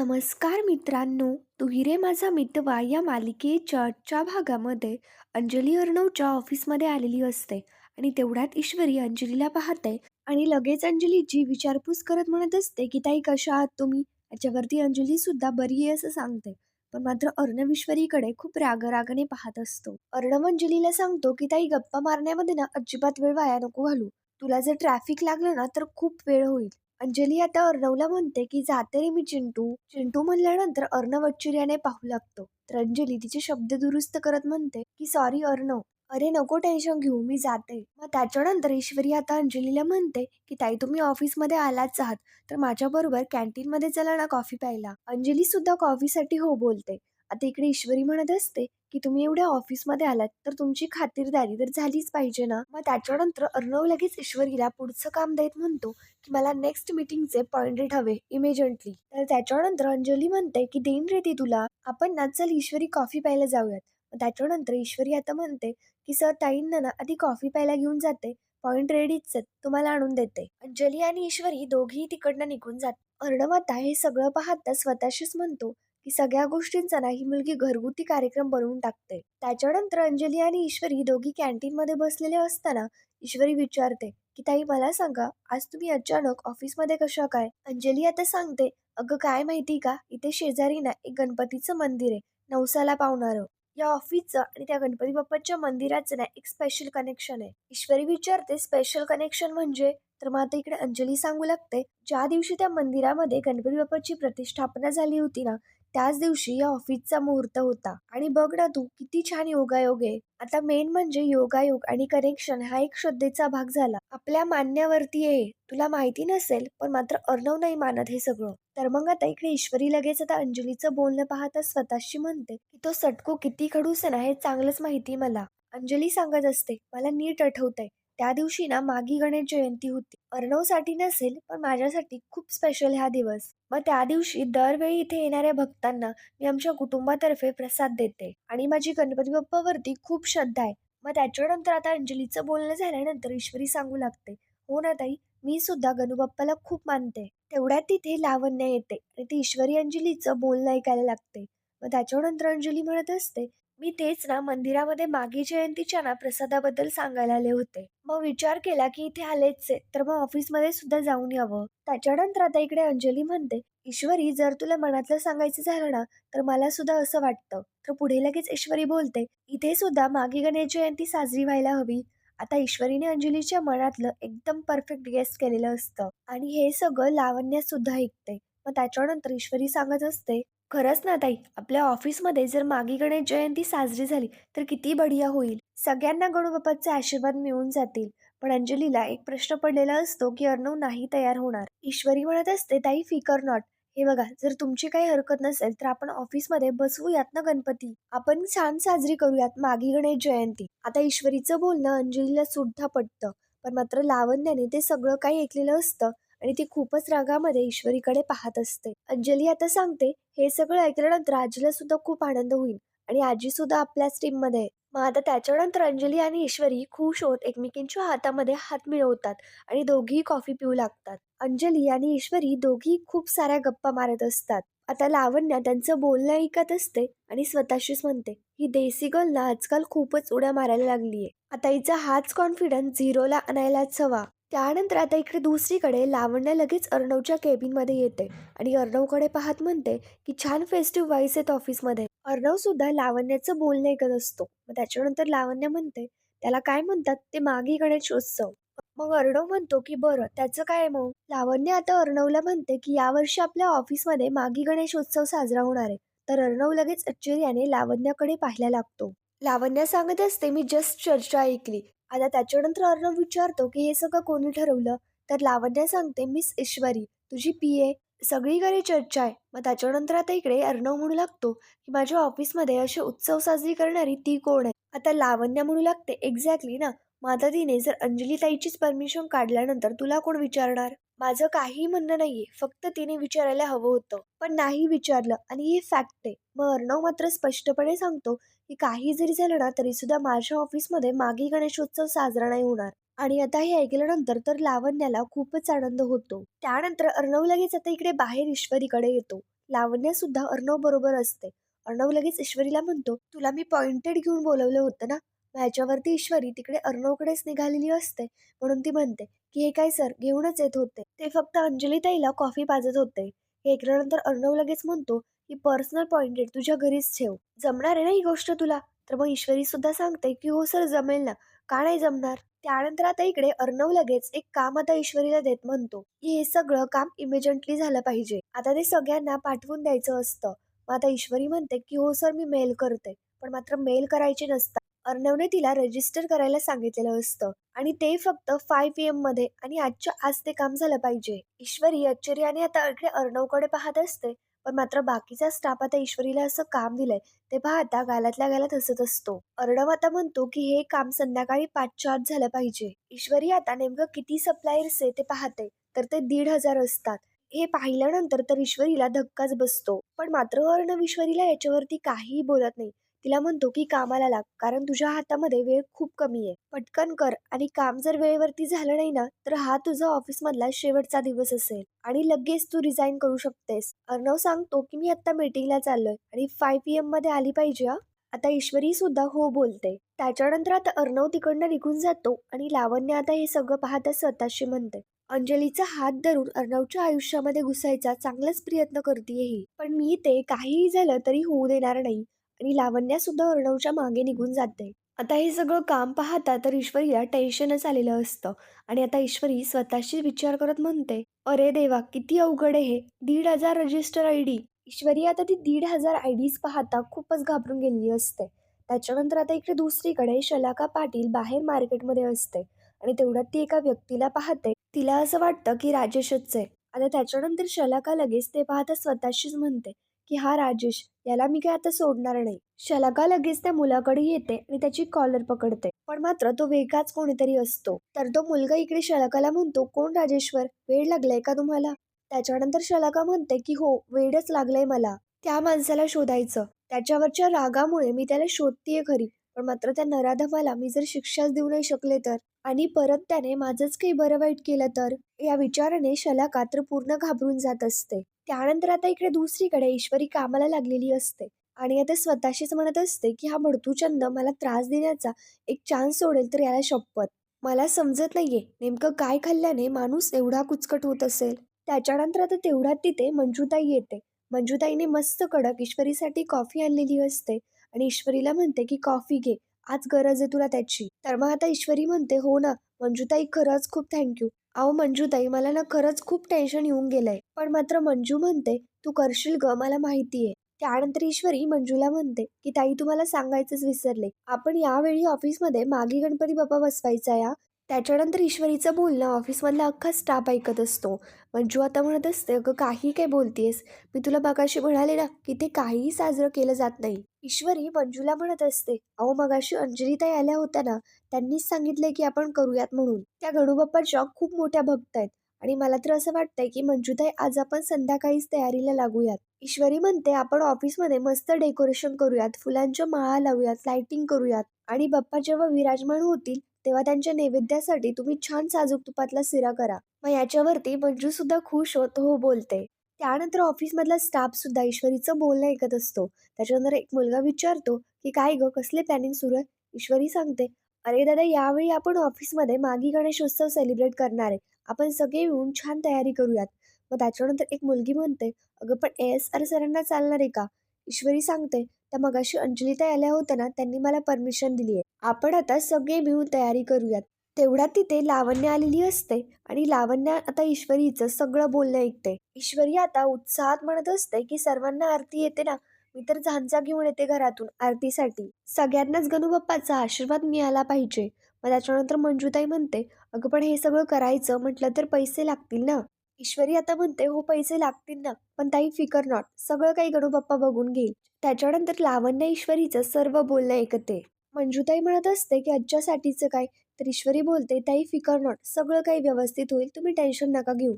नमस्कार मित्रांनो तू हिरे माझा मितवा या मालिकेच्या आजच्या भागामध्ये अंजली अर्णवच्या ऑफिसमध्ये आलेली असते आणि तेवढ्यात ईश्वरी अंजलीला पाहते आणि लगेच अंजलीची विचारपूस करत म्हणत असते की ताई कशा आहात तुम्ही? याच्यावरती अंजली सुद्धा बरी आहे असं सांगते. पण मात्र अर्णव ईश्वरीकडे खूप रागरागाने पाहत असतो. अर्णव अंजलीला सांगतो की ताई गप्पा मारण्यामध्ये ना अजिबात वेळ वाया नको घालू. तुला जर ट्रॅफिक लागलं ना तर खूप वेळ होईल. अंजली आता अर्णवला म्हणते की जाते रे मी चिंटू. चिंटू म्हणल्यानंतर अर्णव आश्चर्याने पाहू लागतो. तर अंजली तिचे शब्द दुरुस्त करत म्हणते की सॉरी अर्णव. अरे नको टेन्शन घेऊ मी जाते. मग त्याच्यानंतर ईश्वरी आता अंजलीला म्हणते की ताई तुम्ही ऑफिसमध्ये आलाच आहात तर माझ्याबरोबर कॅन्टीनमध्ये चला ना कॉफी प्यायला. अंजली सुद्धा कॉफीसाठी हो बोलते. आता इकडे ईश्वरी म्हणत असते की तुम्ही एवढ्या ऑफिसमध्ये आलात तर तुमची खातिरदारी तर झालीच पाहिजे ना? मग त्याच्यानंतर अर्णव लगेच ईश्वरीला पुढचं काम देत म्हणतो की मला नेक्स्ट मीटिंगचे पॉइंटेड हवे इमिजिएटली तर त्याच्यानंतर अंजली म्हणते की देईन रे ती तुला. आपण ना चल ईश्वरी कॉफी प्यायला जाऊयात. त्याच्यानंतर ईश्वरी आता म्हणते की सर ताईंना ना आधी कॉफी प्यायला घेऊन जाते. पॉइंट रेडीच आहेत. तुम्हाला आणून देते. अंजली आणि ईश्वरी दोघेही तिकडनं निघून जात. अर्णव आता हे सगळं पाहता स्वतःशीच म्हणतो की सगळ्या गोष्टींचा ना ही मुलगी घरगुती कार्यक्रम बनवून टाकते. त्याच्यानंतर अंजली आणि ईश्वरी दोघी कॅन्टीन मध्ये बसलेले असताना ईश्वरी विचारते की ताई मला सांगा आज तुम्ही अचानक ऑफिसमध्ये कशा काय? अंजली आता सांगते अगं काय माहिती का इथे शेजारी ना एक गणपतीचं मंदिर आहे नवसाला पावणारं. या ऑफिसचं आणि त्या गणपती बाप्पाच्या मंदिराचं ना एक स्पेशल कनेक्शन आहे. ईश्वरी विचारते स्पेशल कनेक्शन म्हणजे? तर मग आता इकडे अंजली सांगू लागते ज्या दिवशी त्या मंदिरामध्ये गणपती बाप्पाची प्रतिष्ठापना झाली होती ना त्याच दिवशी या ऑफिसचा मुहूर्त होता. आणि बघ ना तू किती छान योगायोग आहे. आता मेन म्हणजे योगायोग आणि कनेक्शन हा एक श्रद्धेचा भाग झाला. आपल्या मान्यावरती आहे. तुला माहिती नसेल पण मात्र अर्णव नाही मानत हे सगळं. तर मग आता इकडे ईश्वरी लगेच आता अंजलीचं बोलणं पाहता स्वतःशी म्हणते की तो सटको किती खडूस आहे ना हे चांगलंच माहिती मला. अंजली सांगत असते मला नीट आठवतंय. त्या दिवशी ना मागी गणेश जयंती होती. अर्णवसाठी नसेल पण माझ्यासाठी खूप स्पेशल हा दिवस. मग त्या दिवशी दरवेळी इथे येणाऱ्या भक्तांना मी आमच्या कुटुंबातर्फे प्रसाद देते आणि माझी गणपती बाप्पावरती खूप श्रद्धा आहे. मग त्याच्यानंतर आता अंजलीचं बोलणं झाल्यानंतर ईश्वरी सांगू लागते. हो ना ताई मी सुद्धा गणूबाप्पाला खूप मानते. तेवढ्यात तिथे लावण्य येते आणि ती ईश्वरी अंजलीचं बोलणं ऐकायला लागते. मग त्याच्यानंतर अंजली म्हणत असते मी तेच ना मंदिरामध्ये मागी जयंतीच्या ना प्रसादाबद्दल सांगायला आले होते. मग विचार केला की इथे आलेच आहे तर मग ऑफिसमध्ये सुद्धा जाऊन यावं. त्याच्यानंतर आता इकडे अंजली म्हणते ईश्वरी जर तुला मनातलं सांगायचं झालं ना तर मला सुद्धा असं वाटतं. तर पुढे लगेच ईश्वरी बोलते इथे सुद्धा मागे गणेश जयंती साजरी व्हायला हवी. आता ईश्वरीने अंजलीच्या मनातलं एकदम परफेक्ट गेस्ट केलेलं असतं. आणि हे सगळं लावण्यात सुद्धा ऐकते. मग त्याच्यानंतर ईश्वरी सांगत असते खरंच ना ताई आपल्या ऑफिसमध्ये जर मागी गणेश जयंती साजरी झाली तर किती बढिया होईल. सगळ्यांना गणूबाप्पाचे आशीर्वाद मिळून जातील. पण अंजलीला एक प्रश्न पडलेला असतो की अर्णव नाही तयार होणार. ईश्वरी म्हणत असते ताई फिकर नॉट. हे बघा जर तुमची काही हरकत नसेल तर आपण ऑफिसमध्ये बसवूयात ना गणपती. आपण छान साजरी करूयात मागी गणेश जयंती. आता ईश्वरीचं बोलणं अंजलीला सुद्धा पटतं. पण मात्र लावण्याने ते सगळं काही ऐकलेलं असतं. आणि ती खूपच रागामध्ये ईश्वरीकडे पाहत असते. अंजली आता सांगते हे सगळं ऐकल्यानंतर आजीला सुद्धा खूप आनंद होईल आणि आजी सुद्धा आपल्याच टीममध्ये मग आता त्याच्यानंतर अंजली आणि ईश्वरी खुश होत एकमेकींच्या हातामध्ये हात मिळवतात आणि दोघीही कॉफी पिऊ लागतात. अंजली आणि ईश्वरी दोघी खूप साऱ्या गप्पा मारत असतात. आता लावण्या त्यांचं बोलणं ऐकत असते आणि स्वतःशीच म्हणते ही देसी गर्लना आजकाल खूपच उड्या मारायला लागलीये. आता हिचा हाच कॉन्फिडन्स झिरोला आणायलाच हवा. त्यानंतर आता इकडे दुसरीकडे लावण्य लगेच अर्णवच्या केबिनमध्ये येते आणि अर्णवकडे पाहत म्हणते की छान फेस्टिव्ह वाईस आहेत ऑफिसमध्ये अर्णव सुद्धा लावण्याचं बोलणं ऐकत असतो. मग त्याच्यानंतर लावण्य म्हणते त्याला काय म्हणतात ते मागी गणेशोत्सव मग अर्णव म्हणतो की बरं त्याचं काय मग? लावण्य आता अर्णवला म्हणते की यावर्षी आपल्या ऑफिसमध्ये मागी गणेशोत्सव साजरा होणार आहे. तर अर्णव लगेच आश्चर्याने लावण्याकडे पाहायला लागतो. लावण्या सांगत असते मी जस्ट चर्चा ऐकली. आता त्याच्यानंतर अर्णव विचारतो की हे सगळं कोणी ठरवलं? तर लावण्य सांगते मिस ईश्वरी तुझी पी ए सगळीकडे चर्चा आहे. मग त्याच्यानंतर आता इकडे अर्णव म्हणू लागतो की माझ्या ऑफिसमध्ये असे उत्सव साजरी करणारी ती कोण आहे? आता लावण्य म्हणू लागते एक्झॅक्टली ना? मग आता तिने जर अंजली ताईचीच परमिशन काढल्यानंतर तुला कोण विचारणार? माझं काही म्हणणं नाहीये फक्त तिने विचारायला हवं होतं. पण नाही विचारलं आणि हे फॅक्ट आहे. मग अर्णव मात्र स्पष्टपणे सांगतो की काही जरी झालं ना तरी सुद्धा माझ्या ऑफिसमध्ये मागे गणेशोत्सव साजरा नाही होणार. आणि आता हे ऐकल्यानंतर तर लावण्याला खूपच आनंद होतो. त्यानंतर अर्णव लगेच आता इकडे बाहेर ईश्वरीकडे येतो. लावण्या सुद्धा अर्णव बरोबर असते. अर्णव लगेच ईश्वरीला म्हणतो तुला मी पॉइंटेड घेऊन बोलवलं होतं ना? मग ह्याच्यावरती ईश्वरी तिकडे अर्णवकडेच निघालेली असते. म्हणून ती म्हणते की हे काय सर घेऊनच येत होते. ते फक्त अंजली ताईला कॉफी पाजत होते. हे ऐकल्यानंतर अर्णव लगेच म्हणतो ही पर्सनल पॉइंटेड तुझ्या घरीच ठेव. जमणार आहे ना ही गोष्ट तुला? तर मग ईश्वरी सुद्धा सांगते की हो सर जमेल ना. का नाही जमणार? त्यानंतर आता इकडे अर्णव लगेच एक काम आता ईश्वरीला देत म्हणतो की हे सगळं काम इमिजिएटली झालं पाहिजे. आता ते सगळ्यांना पाठवून द्यायचं असतं. मग आता ईश्वरी म्हणते की हो सर मी मेल करते. पण मात्र मेल करायचे नसतात अर्णवने तिला रजिस्टर करायला सांगितलेलं असतं. आणि ते फक्त फाय पी एममध्ये आणि आजच्या आज ते काम झालं पाहिजे. ईश्वरी आश्चर्याने आता इकडे अर्णवकडे पाहत असते. पण मात्र बाकीचा स्टाफ आता ईश्वरीला असं काम दिलंय ते पाहता गालातल्या गालात हसत असतो. अर्णव आता म्हणतो की हे काम संध्याकाळी पाचच्या आत झालं पाहिजे. ईश्वरी आता नेमकं किती सप्लायर्स आहे ते पाहते तर ते दीड हजार असतात. हे पाहिल्यानंतर तर ईश्वरीला धक्काच बसतो. पण मात्र अर्णव ईश्वरीला याच्यावरती काहीही बोलत नाही. तिला म्हणतो की कामाला लाग कारण तुझ्या हातामध्ये वेळ खूप कमी आहे. पटकन कर आणि काम जर वेळेवरती झालं नाही ना तर हा तुझा ऑफिसमधला शेवटचा दिवस असेल आणि लगेच तू रिझाईन करू शकतेस. अर्णव सांगतो की मी आता मीटिंगला चाललोय आणि फाय पी एममध्ये आली पाहिजे आता ईश्वरी सुद्धा हो बोलते. त्याच्यानंतर आता अर्णव तिकडनं निघून जातो आणि लावण्य आता हे सगळं पाहता स्वतःशी म्हणते. अंजलीचा हात धरून अर्णवच्या आयुष्यामध्ये घुसायचा चांगलाच प्रयत्न करते ही. पण मी ते काहीही झालं तरी होऊ देणार नाही. आणि लावण्यासुद्धा अर्णवच्या मागे निघून जाते. आता हे सगळं काम पाहता तर ईश्वरीला टेन्शनच आलेलं असतं. आणि आता ईश्वरी स्वतःशी विचार करत म्हणते अरे देवा किती अवघड आहे हे. दीड हजार रजिस्टर आय डी. ईश्वरी आता ती दीड हजार आय डीज पाहता खूपच घाबरून गेलेली असते. त्याच्यानंतर आता इकडे दुसरीकडे शलाका पाटील बाहेर मार्केटमध्ये असते. आणि तेवढ्यात ती एका व्यक्तीला पाहते. तिला असं वाटतं की राजेशच आहे. आता त्याच्यानंतर शलाका लगेच ते पाहता स्वतःशीच म्हणते की हा राजेश याला मी काय आता सोडणार नाही. शलाका लगेच त्या मुलाकडे येते आणि त्याची कॉलर पकडते. पण मात्र तो वेगळाच कोणीतरी असतो. तर तो मुलगा इकडे शलाकाला म्हणतो कोण राजेश्वर? वेळ लागलाय का तुम्हाला? त्याच्यानंतर शलाका म्हणते की हो वेळच लागलाय मला. त्या माणसाला शोधायचं. त्याच्यावरच्या रागामुळे मी त्याला शोधतीये खरी. पण मात्र त्या नराधमाला मी जर शिक्षाच देऊ नाही शकले तर? आणि परत त्याने माझंच काही बरं वाईट केलं तर? या विचाराने शलाका तर पूर्ण घाबरून जात असते. त्यानंतर आता इकडे दुसरीकडे ईश्वरी कामाला लागलेली असते. आणि आता स्वतःशीच म्हणत असते की हा भडतूचंद मला त्रास देण्याचा एक चान्स सोडेल तर याला शपथ. मला समजत नाहीये नेमकं काय खाल्ल्याने माणूस एवढा कुचकट होत असेल? त्याच्यानंतर आता तेवढ्यात तिथे मंजूताई येते. मंजूताईने मस्त कडक ईश्वरीसाठी कॉफी आणलेली असते आणि ईश्वरीला म्हणते की कॉफी घे आज गरज आहे तुला त्याची. तर मग आता ईश्वरी म्हणते हो ना मंजूताई खरंच खूप थँक्यू अहो मंजूताई मला ना खरंच खूप टेन्शन येऊन गेलंय. पण मात्र मंजू म्हणते तू करशील ग मला माहिती आहे त्यानंतर ईश्वरी मंजूला म्हणते की ताई तुम्हाला सांगायचंच विसरले. आपण यावेळी ऑफिसमध्ये मागे गणपती बाप्पा बसवायचा या. त्याच्यानंतर ईश्वरीचं बोलणं ऑफिसमधला अख्खा स्टाफ ऐकत असतो. मंजू आता म्हणत असते अगं काही काय बोलतेस? मी तुला मगाशी म्हणाले ना की ते काहीही साजरं केलं जात नाही. ईश्वरी मंजूला म्हणत असते अहो मगाशी अंजलीताई आल्या होत्या ना त्यांनीच सांगितले की आपण करूयात म्हणून. त्या गणूबाप्पाच्या खूप मोठ्या भक्त आहेत आणि मला तर असं वाटतंय की मंजूताई आज आपण संध्याकाळीच तयारीला लागूयात. ईश्वरी म्हणते आपण ऑफिसमध्ये मस्त डेकोरेशन करूयात फुलांच्या माळा लावूयात लाइटिंग करूयात आणि बाप्पा जेव्हा विराजमान होतील तेव्हा त्यांच्या नैवेद्यासाठी तुम्ही छान साजूक तुपातला सिरा करा. मग याच्यावरती मंजू सुद्धा खुश होत हो बोलते. त्यानंतर ऑफिसमधला स्टाफ सुद्धा ईश्वरीचं बोलणं ऐकत असतो. त्याच्यानंतर एक मुलगा विचारतो की काय गं कसले प्लॅनिंग सुरू आहे ईश्वरी सांगते अरे दादा यावेळी आपण ऑफिसमध्ये मागी गणेशोत्सव सेलिब्रेट करणार आहे. आपण सगळे मिळून छान तयारी करूयात. मग त्याच्यानंतर एक मुलगी म्हणते अगं पण एस आर सरांना चालणार आहे का? ईश्वरी सांगते त्या मगाशी अंजलिता आल्या होत्या ना त्यांनी मला परमिशन दिली आहे आपण आता सगळे मिळून तयारी करूयात. तेवढ्यात तिथे लावण्य आलेली असते आणि लावण्य आता ईश्वरीचं सगळं बोलणं ऐकते. ईश्वरी आता उत्साहात म्हणत असते की सर्वांना आरती येते ना? मी तर झांजा घेऊन येते घरातून आरतीसाठी. सगळ्यांनाच गणूबाप्पाचा आशीर्वाद मिळाला पाहिजे. मग त्याच्यानंतर मंजूताई म्हणते अगं पण हे सगळं करायचं म्हटलं तर पैसे लागतील ना? ईश्वरी आता म्हणते हो पैसे लागतील ना पण ताई फिकर नॉट. सगळं काही गणूबाप्पा बघून घेईल. त्याच्यानंतर लावण्य ईश्वरीचं सर्व बोलणं ऐकते. मंजूताई म्हणत असते की आजच्यासाठीचं काय? तर ईश्वरी बोलते ताई फिकर नॉट. सगळं काही व्यवस्थित होईल. तुम्ही टेन्शन नका घेऊ.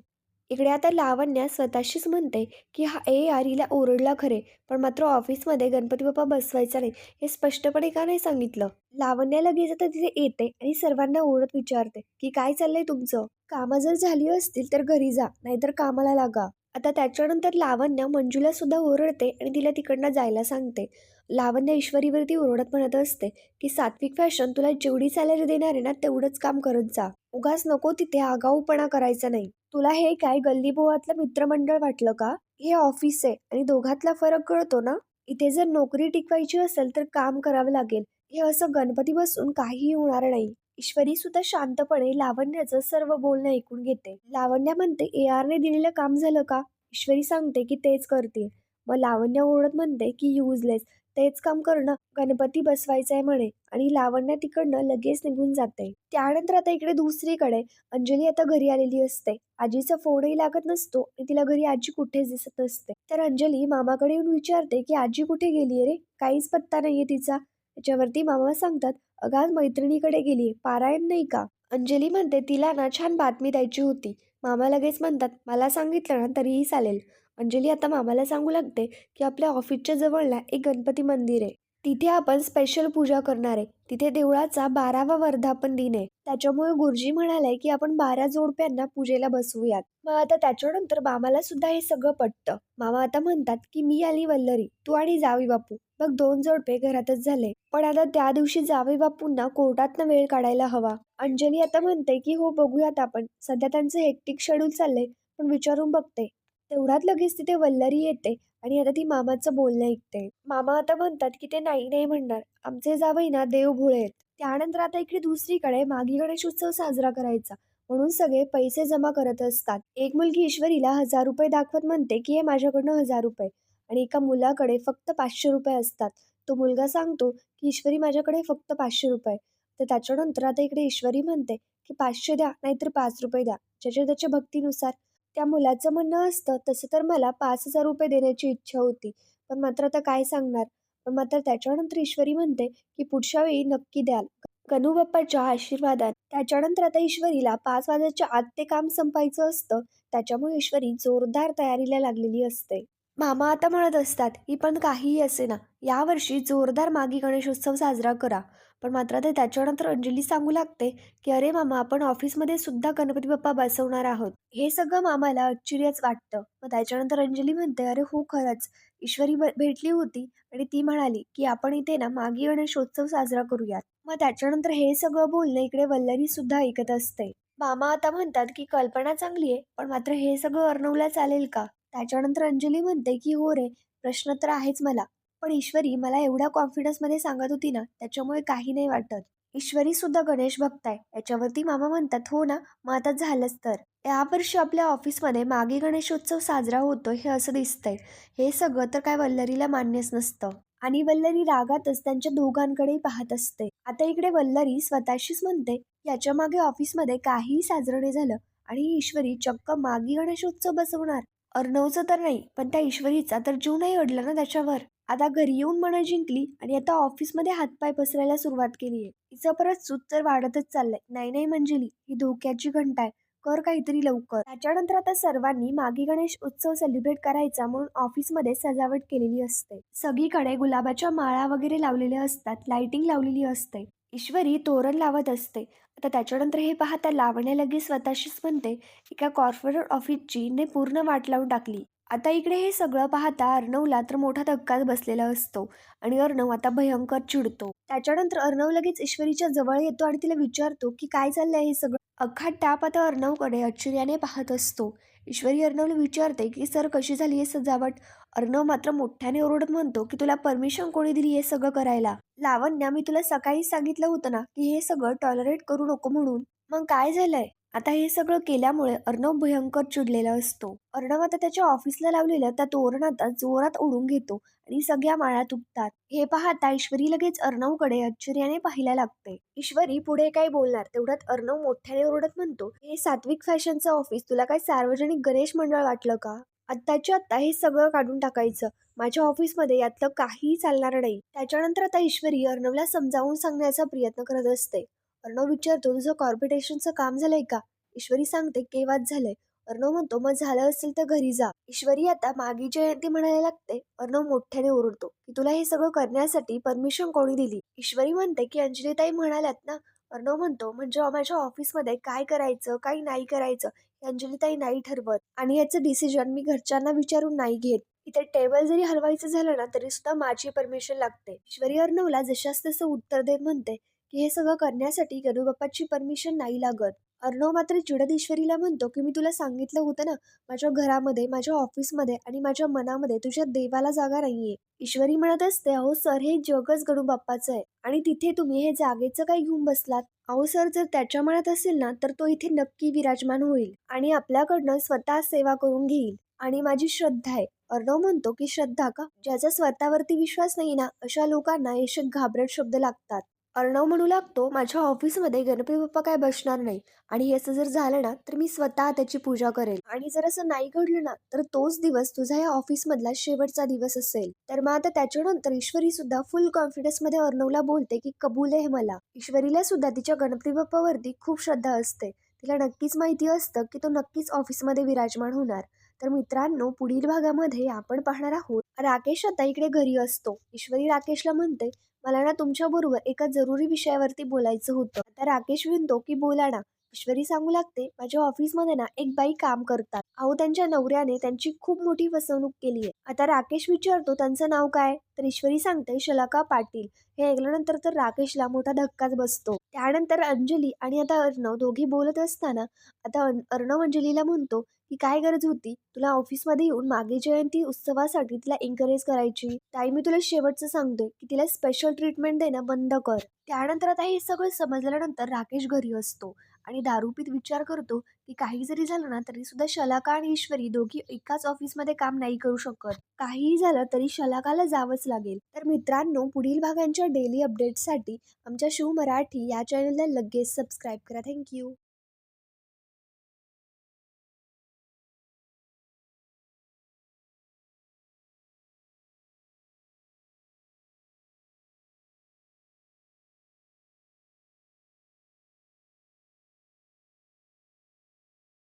इकडे आता लावण्या स्वतःशीच म्हणते की हा ए आर हिला ओरडला खरे पण मात्र ऑफिसमध्ये गणपती बाप्पा बसवायचा नाही. हे स्पष्टपणे का नाही सांगितलं? लावण्या लगेच आता तिथे येते आणि सर्वांना ओरडत विचारते की काय चाललंय तुमचं? कामं जर झाली असतील तर घरी जा नाहीतर कामाला लागा. आता त्याच्यानंतर लावण्या मंजूला सुद्धा ओरडते आणि तिला तिकडनं जायला सांगते. लावण्य ईश्वरीवरती ओरडत म्हणत असते की सात्विक फॅशन तुला जेवढी सॅलरी देणार आहे ना तेवढंच काम करत जा. उगाच नको तिथे आगाऊपणा करायचा नाही. तुला हे काय गल्लीबोहातलं मित्रमंडळ वाटलं का? हे ऑफिस आहे आणि दोघातला फरक कळतो ना? इथे जर नोकरी टिकवायची असेल तर काम करावं लागेल. हे असं गणपती बसून काहीही होणार नाही. ईश्वरी सुद्धा शांतपणे लावण्याचं सर्व बोलणं ऐकून घेते. लावण्या म्हणते ए आरने दिलेलं काम झालं का? ईश्वरी सांगते की तेच करते. मग लावण्या ओरडत म्हणते की युजलेस तेच काम करणं गणपती बसवायचं आहे म्हणे आणि लावण्या तिकडनं लगेच निघून जाते. त्यानंतर आता इकडे दुसरीकडे अंजली आता घरी आलेली असते. आजीचा फोनही लागत नसतो आणि तिला घरी आजी कुठेच दिसत असते तर अंजली मामाकडे येऊन विचारते की आजी कुठे गेली रे? काहीच पत्ता नाहीये तिचा. त्याच्यावरती मामा सांगतात अगं मैत्रिणीकडे गेली पारायण नाही का? अंजली म्हणते तिला ना छान बातमी द्यायची होती. मामा लगेच म्हणतात मला सांगितलं ना तरीही चालेल. अंजली आता मामाला सांगू लागते की आपल्या ऑफिसच्या जवळला एक गणपती मंदिर आहे. तिथे आपण स्पेशल पूजा करणार आहे. तिथे देवळाचा बारावा वर्धापन दिन आहे. त्याच्यामुळे गुरुजी म्हणाले की आपण बारा जोडप्यांना पूजेला बसवूयात. मग आता त्याच्यानंतर मामाला सुद्धा हे सगळं पटतं. मामा आता म्हणतात की मी आली वल्लरी तू आणि जावी बापू. मग दोन जोडपे घरातच झाले. पण आता त्या दिवशी जावे बापूंना कोर्टातनं वेळ काढायला हवा. अंजली आता म्हणते की हो बघूयात आपण. सध्या त्यांचं हेक्टिक शेड्यूल चाललंय. पण विचारून बघते. तेवढ्यात लगेच तिथे वल्लरी येते आणि आता ती मामाचं बोलणं ऐकते. मामा आता म्हणतात की ते नाही नाही म्हणणार. आमचे जावई ना देव भोळे आहेत. त्यानंतर आता इकडे दुसरीकडे मागी गणेशोत्सव साजरा करायचा. म्हणून सगळे पैसे जमा करत असतात. एक मुलगी ईश्वरीला हजार रुपये दाखवत म्हणते की हे माझ्याकडनं हजार रुपये. आणि एका मुलाकडे फक्त पाचशे रुपये असतात. तो मुलगा सांगतो की ईश्वरी माझ्याकडे फक्त पाचशे रुपये. तर त्याच्यानंतर आता इकडे ईश्वरी म्हणते की पाचशे द्या नाहीतर पाच रुपये द्या. ज्याच्या त्याच्या भक्तीनुसार त्या मुलाचं म्हणणं असतं तसं तर मला पाच हजार रुपये देण्याची इच्छा होती पण मात्र आता काय सांगणार? पण मात्र त्याच्यानंतर ईश्वरी म्हणते की पुढच्या वेळी नक्की द्याल. गणू बाप्पाच्या आशीर्वादात त्याच्यानंतर आता ईश्वरीला पाच वाजायच्या आत ते काम संपायचं असतं त्याच्यामुळे ईश्वरी जोरदार तयारीला लागलेली असते. मामा आता म्हणत असतात ही पण काहीही असे ना यावर्षी जोरदार मागी गणेशोत्सव साजरा करा. पण मात्र ते त्याच्यानंतर अंजली सांगू लागते की अरे मामा आपण ऑफिसमध्ये सुद्धा गणपती बाप्पा बसवणार आहोत. हे सगळं मामाला आश्चर्यच वाटतं. मग त्याच्यानंतर अंजली म्हणते अरे हो खरंच. ईश्वरी भेटली होती आणि ती म्हणाली की आपण इथे ना मागी गणेशोत्सव साजरा करूयात. मग त्याच्यानंतर हे सगळं बोलणं इकडे वल्लरी सुद्धा ऐकत असते. मामा आता म्हणतात की कल्पना चांगली आहे पण मात्र हे सगळं अर्णवला चालेल का? त्याच्यानंतर अंजली म्हणते की हो रे प्रश्न तर आहेच मला. पण ईश्वरी मला एवढ्या कॉन्फिडन्समध्ये सांगत होती ना त्याच्यामुळे काही नाही वाटत. ईश्वरी सुद्धा गणेश भक्त आहे. याच्यावरती मामा म्हणतात हो ना मग आता झालंच तर. यावर्षी आपल्या ऑफिसमध्ये मागे गणेशोत्सव साजरा होतो हे असं दिसतंय. हे सगळं तर काय वल्लरीला मान्यच नसतं. आणि वल्लरी रागातच त्यांच्या दोघांकडेही पाहत असते. आता इकडे वल्लरी स्वतःशीच म्हणते याच्या मागे ऑफिसमध्ये काहीही साजरं नाही झालं आणि ईश्वरी चक्क मागी गणेशोत्सव बसवणार. अर्णवचं तर नाही पण त्या ईश्वरीचा तर जीव नाही अडला ना त्याच्यावर. आता घरी येऊन मनं जिंकली आणि आता ऑफिसमध्ये हातपाय पसरायला सुरुवात केली आहे. तिचं परत सूत तर वाढतच चाललंय. नाही नाही मंजिली ही धोक्याची घंटा आहे कर काहीतरी लवकर. त्याच्यानंतर आता सर्वांनी मागे गणेश उत्सव सेलिब्रेट करायचा म्हणून ऑफिसमध्ये सजावट केलेली असते. सगळीकडे गुलाबाच्या माळा वगैरे लावलेल्या असतात लाइटिंग लावलेली असते. ईश्वरी तोरण लावत असते. आता त्याच्यानंतर हे पाहता लावण्या लगेच स्वतःशीच म्हणते एका कॉर्पोरेट ऑफिसची ने पूर्ण वाट लावून टाकली. आता इकडे हे सगळं पाहता अर्णवला तर मोठा धक्काच बसलेला असतो आणि अर्णव आता भयंकर चिडतो. त्याच्यानंतर अर्णव लगेच ईश्वरीच्या जवळ येतो आणि तिला विचारतो की काय चाललंय हे सगळं? अख्खा टाप आता अर्णवकडे आश्चर्याने पाहत असतो. ईश्वरी अर्णवला विचारते की सर कशी झाली आहे सजावट? अर्णव मात्र मोठ्याने ओरडत म्हणतो की तुला परमिशन कोणी दिली हे सगळं करायला? लावण्या मी तुला सकाळी सांगितलं होतं ना की हे सगळं टॉलरेट करू नको म्हणून. मग काय झालंय? आता हे सगळं केल्यामुळे अर्णव भयंकर चिडलेला असतो. अर्णव आता त्याच्या ऑफिसला लावलेलं त्या तोरणात जोरात ओढून घेतो आणि सगळ्या माळा तुटतात हे पाहता ईश्वरी लगेच अर्णवकडे आश्चर्याने पाहायला लागते. ईश्वरी पुढे काय बोलणार? तेवढ्यात अर्णव मोठ्याने ओरडत म्हणतो हे सात्विक फॅशनचं ऑफिस तुला काय सार्वजनिक गणेश मंडळ वाटलं का? आत्ताच्या आत्ता हे सगळं काढून टाकायचं. माझ्या ऑफिसमध्ये यातलं काहीही चालणार नाही. त्याच्यानंतर आता ईश्वरी अर्णवला समजावून सांगण्याचा प्रयत्न करत असते. अर्णव विचारतो तुझं कॉर्पोरेशनचं काम झालंय का? ईश्वरी सांगते केव्हाच झालंय. अर्णव म्हणतो मग झालं असेल तर घरी जा. ईश्वरी आता मागी जयंती म्हणायला लागते अर्णव मोठ्याने ओरडतो की तुला हे सगळं करण्यासाठी परमिशन कोणी दिली? ईश्वरी म्हणते की अंजलीताई म्हणाल्यात ना. अर्णव म्हणतो म्हणजे माझ्या ऑफिसमध्ये काय करायचं काय नाही करायचं हे अंजलीताई नाही ठरवत आणि याचं डिसिजन मी घरच्यांना विचारून नाही घेत. इथे टेबल जरी हलवायचं झालं ना तरी सुद्धा माझी परमिशन लागते. ईश्वरी अर्णवला जशास तसं उत्तर देत म्हणते की हे सगळं करण्यासाठी गणूबाप्पाची परमिशन नाही लागत. अर्णव मात्र चिडदीश्वरीला म्हणतो की मी तुला सांगितलं होतं ना माझ्या घरामध्ये माझ्या ऑफिसमध्ये आणि माझ्या मनामध्ये तुझ्या देवाला जागा नाहीये. ईश्वरी म्हणत असते अहो सर हे जगच गणूबाप्पाचं आहे आणि तिथे तुम्ही हे जागेचं काय घेऊन बसलात? अहो सर जर त्याच्या मनात असेल ना तर तो इथे नक्की विराजमान होईल आणि आपल्याकडनं स्वतः सेवा करून घेईल आणि माझी श्रद्धा आहे. अर्णव म्हणतो की श्रद्धा का? ज्याचा स्वतःवरती विश्वास नाही ना अशा लोकांना हे घाबरट शब्द लागतात. अर्णव म्हणू लागतो माझ्या ऑफिसमध्ये गणपती बाप्पा काय बसणार नाही. आणि हे असं जर झालं ना तर मी स्वतः त्याची पूजा करेल. आणि जर असं नाही घडलं ना तर तोच दिवस तुझा या ऑफिसमधला शेवटचा दिवस असेल. तर मग आता त्याच्यानंतर ईश्वरी सुद्धा फुल कॉन्फिडन्समध्ये अर्णवला बोलते की कबूल आहे मला. ईश्वरीला सुद्धा तिच्या गणपती बाप्पावरती खूप श्रद्धा असते. तिला नक्कीच माहिती असतं की तो नक्कीच ऑफिसमध्ये विराजमान होणार. तर मित्रांनो पुढील भागामध्ये आपण पाहणार आहोत. राकेश आता इकडे घरी असतो. ईश्वरी राकेशला म्हणते मला ना तुमच्याबरोबर एका जरुरी विषयावरती बोलायचं होतं. आता राकेश म्हणतो की बोला ना ईश्वरी सांगू लागते माझ्या ऑफिसमध्ये ना एक बाई काम करतात. अहो त्यांच्या नवऱ्याने त्यांची खूप मोठी फसवणूक केली आहे. आता राकेश विचारतो त्यांचं नाव काय? तर ईश्वरी सांगते शलाका पाटील. हे ऐकल्यानंतर तर राकेशला मोठा धक्काच बसतो. त्यानंतर अंजली आणि आता अर्णव दोघी बोलत असताना आता अर्णव अंजलीला म्हणतो की काय गरज होती? तुला ऑफिसमध्ये येऊन मागे जयंती उत्सवासाठी तिला एनकरेज करायची. ताई मी तुला शेवटचं सांगतोय की तिला स्पेशल ट्रीटमेंट देणं बंद कर. त्यानंतर आता हे सगळं समजल्यानंतर राकेश घरी असतो आणि दारूपीत विचार करतो की काही जरी झालं ना तरी सुद्धा शलाका आणि ईश्वरी दोघी एकाच ऑफिसमध्ये काम नाही करू शकत. काहीही झालं तरी शलाकाला जावंच लागेल. तर मित्रांनो पुढील भागांच्या डेली अपडेटसाठी आमच्या शिव मराठी या चॅनलला लगेच सबस्क्राईब करा. थँक्यू